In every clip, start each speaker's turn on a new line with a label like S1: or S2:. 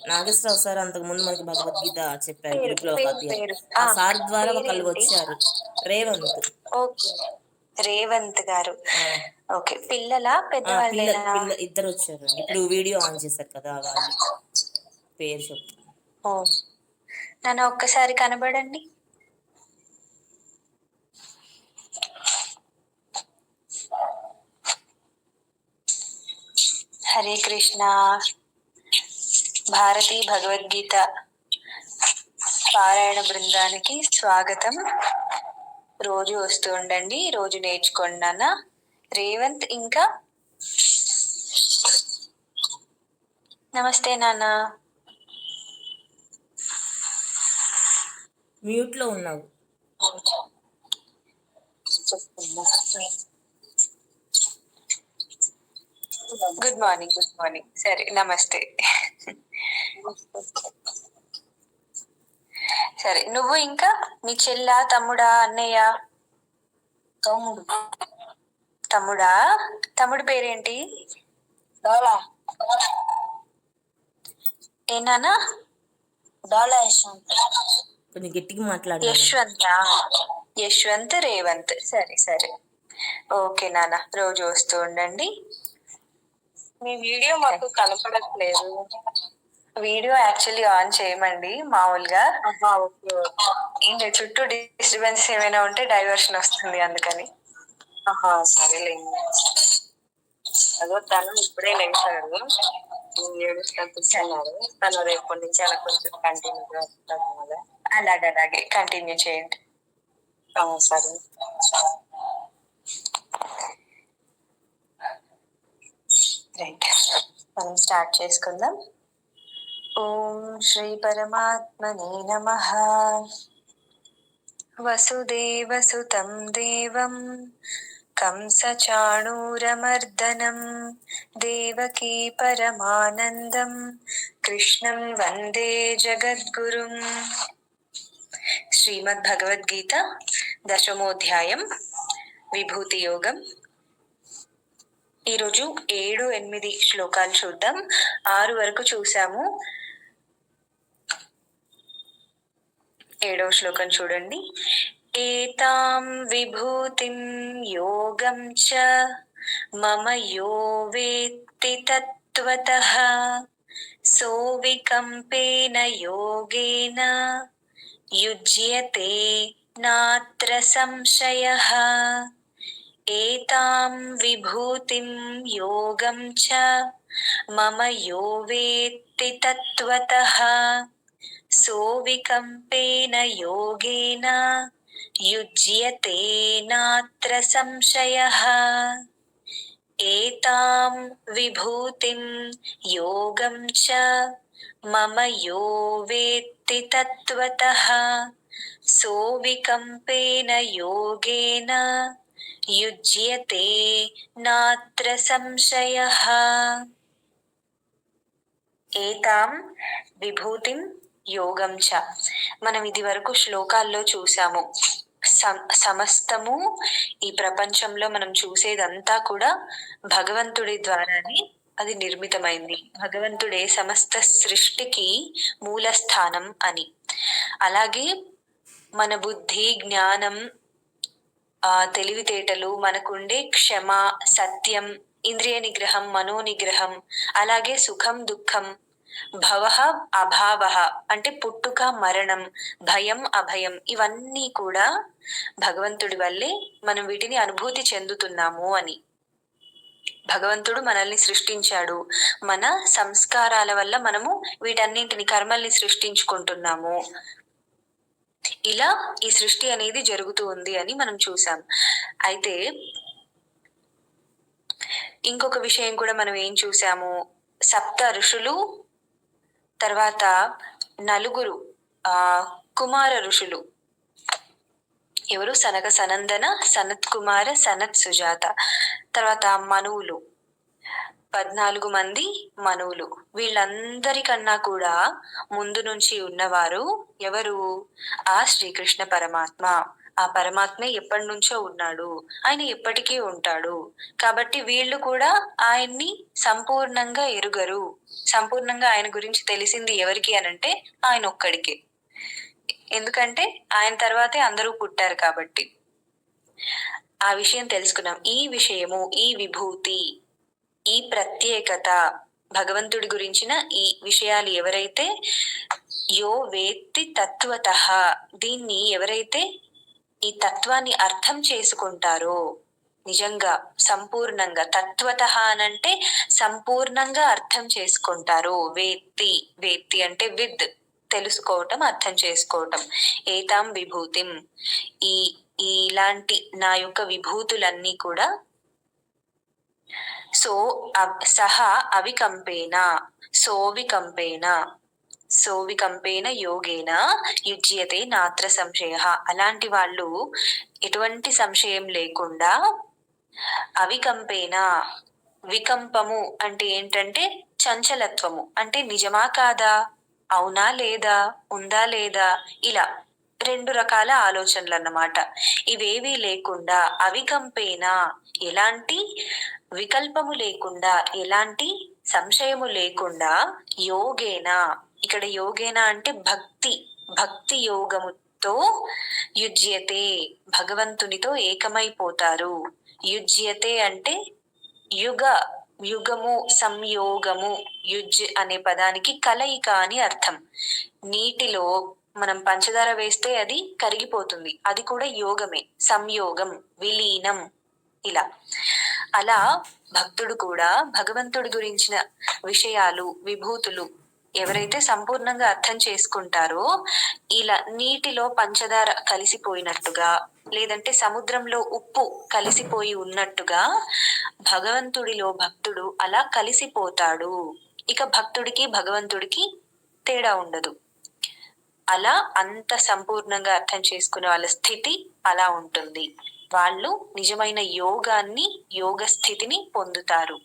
S1: Nageswararao sir అంతకు ముందు మనకి భగవద్గీత చెప్పారు ఆ సార్ ద్వారా ఒకళ్ళు? వచ్చారు రేవంత్.
S2: ఓకే. రేవంత్ గారు. ఓకే. పిల్లల
S1: పిల్ల ఇద్దరు వచ్చారండి ఇప్పుడు వీడియో ఆన్ చేశారు కదా వాళ్ళు. పేరు చెప్తాను
S2: ఓ. నన్ను ఒక్కసారి కనబడండి. హరే కృష్ణ. భారతీ భగవద్గీత పారాయణ బృందానికి స్వాగతం. రోజు వస్తూ ఉండండి. రోజు నేర్చుకోండి నాన్న. రేవంత్ ఇంకా? నమస్తే నాన్న.
S1: మ్యూట్లో ఉన్నావు.
S2: Good morning good morning. సరే నమస్తే. సరే నువ్వు ఇంకా మీ చెల్ల తమ్ముడా అన్నయ్య? తమ్ముడు. తమ్ముడా? తమ్ముడు పేరేంటి? ఏనానా డాలా యశ్వంత్.
S1: కొంచెం గట్టిగా మాట్లాడాలి
S2: యశ్వంత్ యశ్వంత్ రేవంత్. సరే సరే. ఓకే నాన్న రోజు వస్తూ ఉండండి.
S3: మీ వీడియో మాకు కనపడట్లేదు.
S2: వీడియో యాక్చువల్లీ ఆన్ చేయమండి మామూలుగా.
S3: ఆహా, ఓకే
S2: ఏం లేదు చుట్టూ డిస్టర్బెన్స్ ఏమైనా ఉంటే డైవర్షన్ వస్తుంది అందుకని.
S3: ఆహా, సరేలేండి అదో తను ఇప్పుడే లేచాడు. ఏడుస్తా కూర్చున్నారు తను రేపటి నుంచి అలా కొంచెం కంటిన్యూ చేస్తాను కదా
S2: అలాగే అలాగే కంటిన్యూ చేయండి.
S3: సరే.
S2: రైట్ మనం స్టార్ట్ చేసుకుందాం. ఓం శ్రీ పరమాత్మనే నమ వసుదేవసుతం దేవం కంసచాణూరమర్దనం దేవకీ పరమానందం కృష్ణం వందే జగద్గురుం శ్రీమద్ భగవద్గీత దశమోధ్యాయం విభూతి యోగం ఈరోజు ఏడు ఎనిమిది శ్లోకాలు చూద్దాం. ఆరు వరకు చూసాము ఏడవ శ్లోకం చూడండి. ఏతాం విభూతిం యోగం చ మమ యో వేత్తి తత్వత సోవికంపేన యోగేన యుజ్యతే నాత్ర సంశయ. ఏతాం విభూతిం యోగం చ మమ యో వేత్తి తత్వత సోవికంపేన యోగేన యుజ్యతే నాత్ర సంశయः ఏతాం విభూతిం యోగం చ మమ యో వేత్తి తత్వతః సోవికంపేన యోగేన యుజ్యతే నాత్ర సంశయः ఏతాం విభూతిం యోగం చ. మనం ఇది వరకు శ్లోకాల్లో చూసాము. సం- సమస్తము ఈ ప్రపంచంలో మనం చూసేదంతా కూడా భగవంతుడి ద్వారానే అది నిర్మితమైంది. భగవంతుడే సమస్త సృష్టికి మూల స్థానం అని. అలాగే మన బుద్ధి జ్ఞానం ఆ తెలివితేటలు మనకుండే క్షమ సత్యం ఇంద్రియ నిగ్రహం మనో నిగ్రహం అలాగే సుఖం దుఃఖం భవ అభావ అంటే పుట్టుక మరణం భయం అభయం ఇవన్నీ కూడా భగవంతుడి వల్లే మనం వీటిని అనుభూతి చెందుతున్నాము అని. భగవంతుడు మనల్ని సృష్టించాడు. మన సంస్కారాల వల్ల మనము వీటన్నింటిని కర్మల్ని సృష్టించుకుంటున్నాము. ఇలా ఈ సృష్టి అనేది జరుగుతూ ఉంది అని మనం చూసాం అయితే ఇంకొక విషయం కూడా మనం ఏం చూసాము సప్త ఋషులు తర్వాత నలుగురు ఆ కుమార ఋషులు. ఎవరు? సనక సనందన సనత్ కుమార సనత్ సుజాత. తర్వాత మనువులు. పద్నాలుగు మంది మనువులు. వీళ్ళందరికన్నా కూడా ముందు నుంచి ఉన్నవారు ఎవరు? ఆ శ్రీకృష్ణ పరమాత్మ. ఆ పరమాత్మే ఎప్పటి నుంచో ఉన్నాడు. ఆయన ఎప్పటికీ ఉంటాడు. కాబట్టి వీళ్ళు కూడా ఆయన్ని సంపూర్ణంగా ఎరుగరు. సంపూర్ణంగా ఆయన గురించి తెలిసింది ఎవరికి అనంటే ఆయన ఒక్కడికే. ఎందుకంటే ఆయన తర్వాతే అందరూ పుట్టారు కాబట్టి. ఆ విషయం తెలుసుకున్నాం. ఈ విషయము ఈ విభూతి ఈ ప్రత్యేకత భగవంతుడి గురించిన ఈ విషయాలు ఎవరైతే యో వేత్తి తత్వత దీన్ని ఎవరైతే ఈ తత్వాన్ని అర్థం చేసుకుంటారో. నిజంగా సంపూర్ణంగా తత్వత అనంటే సంపూర్ణంగా అర్థం చేసుకుంటారు. వేత్తి వేత్తి అంటే విత్ తెలుసుకోవటం అర్థం చేసుకోవటం. ఏతాం విభూతిం. ఈ ఇలాంటి నా యొక్క విభూతులన్నీ కూడా సో సహా అవి కంపేనా సోవి కంపేనా సోవికంపేన యోగేన యుజ్యతే నాత్ర సంశయ. అలాంటి వాళ్ళు ఎటువంటి సంశయం లేకుండా అవికంపేన వికంపము అంటే ఏంటంటే చంచలత్వము. అంటే నిజమా కాదా? అవునా లేదా? ఉందా లేదా? ఇలా రెండు రకాల ఆలోచనలు అన్నమాట ఇవేవీ లేకుండా అవికంపేన ఎలాంటి వికల్పము లేకుండా ఎలాంటి సంశయము లేకుండా యోగేనా ఇక్కడ యోగేన అంటే భక్తి భక్తి యోగముతో యుజ్యతే భగవంతునితో ఏకమైపోతారు. యుజ్యతే అంటే యుగ యుగము సంయోగము యుజ్ అనే పదానికి కలయిక అని అర్థం. నీటిలో మనం పంచదార వేస్తే అది కరిగిపోతుంది. అది కూడా యోగమే. సంయోగం విలీనం ఇలా. అలా భక్తుడు కూడా భగవంతుడి గురించిన విషయాలు విభూతులు ఎవరైతే సంపూర్ణంగా అర్థం చేసుకుంటారో ఇలా నీటిలో పంచదార కలిసిపోయినట్టుగా లేదంటే సముద్రంలో ఉప్పు కలిసిపోయి ఉన్నట్టుగా భగవంతుడిలో భక్తుడు అలా కలిసిపోతాడు. ఇక భక్తుడికి భగవంతుడికి తేడా ఉండదు. అలా అంత సంపూర్ణంగా అర్థం చేసుకునే వాళ్ళ స్థితి అలా ఉంటుంది. వాళ్ళు నిజమైన యోగాన్ని యోగ స్థితిని పొందుతారు.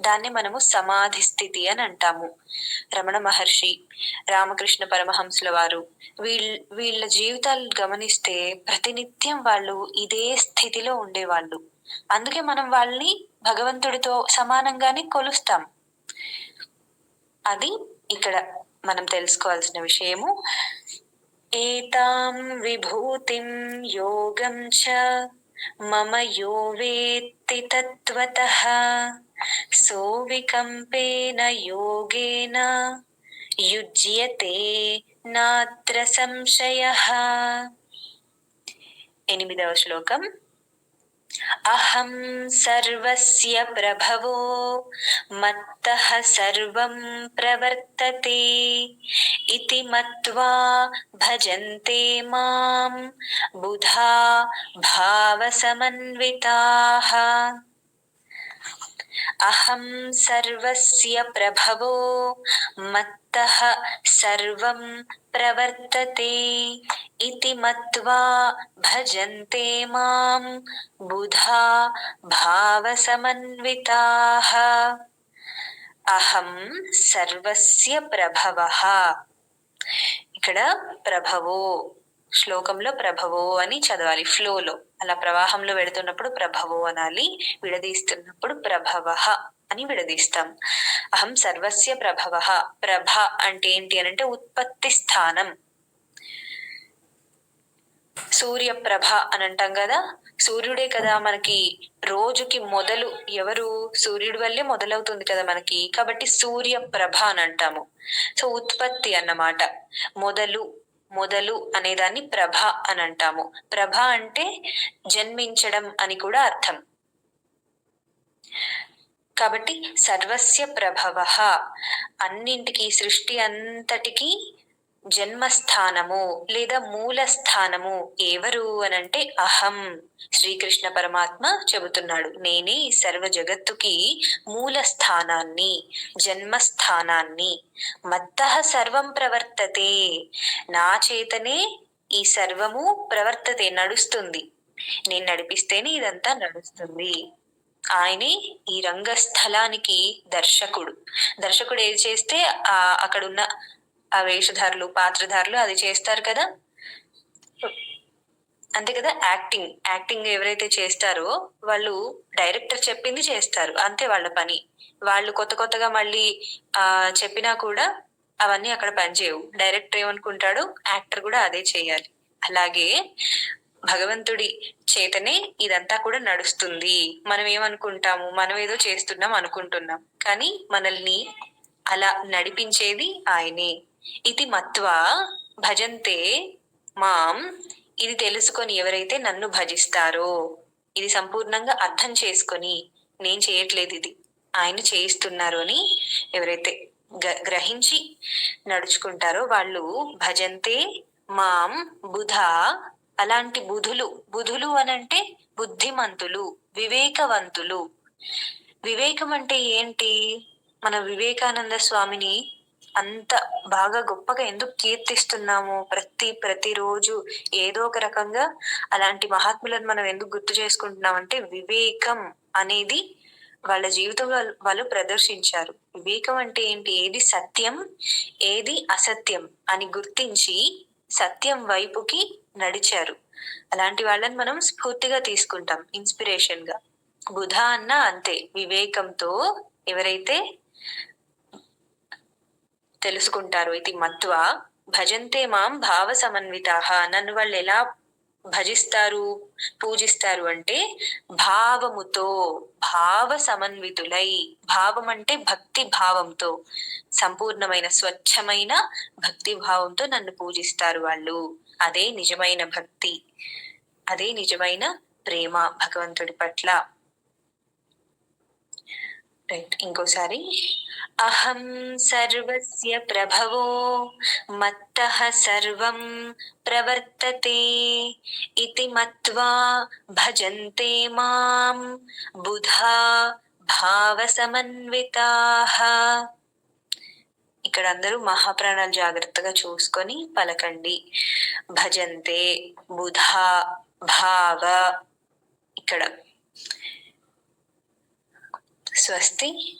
S2: దాన్ని మనము సమాధి స్థితి అని అంటాము. రమణ మహర్షి రామకృష్ణ పరమహంసుల వారు వీళ్ళ వీళ్ళ జీవితాలు గమనిస్తే ప్రతినిత్యం వాళ్ళు ఇదే స్థితిలో ఉండేవాళ్ళు. అందుకే మనం వాళ్ళని భగవంతుడితో సమానంగానే కొలుస్తాం. అది ఇక్కడ మనం తెలుసుకోవాల్సిన విషయము. ఏతాం విభూతిం యోగం చ మమ యో వేత్తి తత్వత. సోవికంపేన యోగేన యుజ్యతే నాత్ర సంశయ. ఎనిమిదవ శ్లోకం. అహం సర్వస్య ప్రభవో మత్త సర్వం ప్రవర్తతే ఇతి మత్వా భజంతే మాం బుధా భావసమన్వితాః. అహం సర్వస్య ప్రభవో మత్తః సర్వం ప్రవర్తతే ఇతి మత్వా భజంతే మాం బుధా భావసమన్వితాః అహం సర్వస్య ప్రభవః ఇక్కడ ప్రభవో శ్లోకంలో ప్రభవో అని చదవాలి. ఫ్లోలో. అలా ప్రవాహంలో వెడుతున్నప్పుడు ప్రభవో అనాలి విడదీస్తున్నప్పుడు ప్రభవ అని విడదీస్తాం. అహం సర్వస్య ప్రభవ. ప్రభ అంటే ఏంటి అని అంటే ఉత్పత్తి స్థానం. సూర్యప్రభ అని అంటాం కదా. సూర్యుడే కదా మనకి రోజుకి మొదలు. ఎవరు? సూర్యుడి వల్లే మొదలవుతుంది కదా మనకి. కాబట్టి సూర్యప్రభ అని అంటాము. సో ఉత్పత్తి అన్నమాట. మొదలు మొదలు అనేదాన్ని ప్రభ అని అంటాము ప్రభ అంటే జన్మించడం అని కూడా అర్థం. కాబట్టి సర్వస్య ప్రభవ. అన్నింటికి సృష్టి అంతటికి జన్మస్థానము లేదా మూల స్థానము ఎవరు అనంటే అహం. శ్రీకృష్ణ పరమాత్మ చెబుతున్నాడు నేనే సర్వ జగత్తుకి మూల స్థానాన్ని జన్మస్థానాన్ని. మత్త సర్వం ప్రవర్తతే. నా చేతనే ఈ సర్వము ప్రవర్తతే నడుస్తుంది. నేను నడిపిస్తేనే ఇదంతా నడుస్తుంది. ఆయనే ఈ రంగస్థలానికి దర్శకుడు. దర్శకుడు ఏది చేస్తే ఆ అక్కడున్న ఆ వేషధారులు పాత్రధారులు అది చేస్తారు కదా? అంతే కదా? యాక్టింగ్. యాక్టింగ్ ఎవరైతే చేస్తారో వాళ్ళు డైరెక్టర్ చెప్పింది చేస్తారు. అంతే వాళ్ళ పని. వాళ్ళు కొత్త కొత్తగా మళ్ళీ ఆ చెప్పినా కూడా అవన్నీ అక్కడ పనిచేయవు. డైరెక్టర్ ఏమనుకుంటాడు యాక్టర్ కూడా అదే చేయాలి. అలాగే భగవంతుడి చేతనే ఇదంతా కూడా నడుస్తుంది. మనం ఏమనుకుంటాము? మనం ఏదో చేస్తున్నాం అనుకుంటున్నాం. కానీ మనల్ని అలా నడిపించేది ఆయనే. ఇది మత్వా భజంతే మాం. ఇది తెలుసుకొని ఎవరైతే నన్ను భజిస్తారో ఇది సంపూర్ణంగా అర్థం చేసుకొని నేను చేయట్లేదు ఇది. ఆయన చేయిస్తున్నారు అని ఎవరైతే గ- గ్రహించి నడుచుకుంటారో వాళ్ళు భజంతే మాం బుధ అలాంటి బుధులు. బుధులు అనంటే బుద్ధిమంతులు వివేకవంతులు. వివేకం అంటే ఏంటి? మన వివేకానంద స్వామిని అంత బాగా గొప్పగా ఎందుకు కీర్తిస్తున్నాము ప్రతి ప్రతిరోజు ఏదో ఒక రకంగా అలాంటి మహాత్ములను మనం ఎందుకు గుర్తు చేసుకుంటున్నాం అంటే వివేకం అనేది వాళ్ళ జీవితంలో వాళ్ళు ప్రదర్శించారు. వివేకం అంటే ఏంటి? ఏది సత్యం ఏది అసత్యం అని గుర్తించి సత్యం వైపుకి నడిచారు. అలాంటి వాళ్ళని మనం స్ఫూర్తిగా తీసుకుంటాం ఇన్స్పిరేషన్గా బుధ అన్న అంతే వివేకంతో ఎవరైతే తెలుసుకుంటారు. ఇది మత్వా. భజంతే మాం భావ సమన్వితాహ నన్ను వాళ్ళు ఎలా భజిస్తారు పూజిస్తారు అంటే భావముతో భావ సమన్వితులై. భావం అంటే భక్తి భావంతో సంపూర్ణమైన స్వచ్ఛమైన భక్తి భావంతో నన్ను పూజిస్తారు వాళ్ళు. అదే నిజమైన భక్తి. అదే నిజమైన ప్రేమ భగవంతుడి పట్ల. రైట్ ఇంకోసారి. అహం సర్వస్య ప్రభవో మత్త సర్వం ప్రవర్తతే ఇతి మత్వా భజంతే మాం బుధా భావ సమన్వితాః ఇక్కడ అందరూ మహాప్రాణాలు జాగ్రత్తగా చూసుకొని పలకండి. భజంతే బుధా భావ ఇక్కడ. स्वस्ति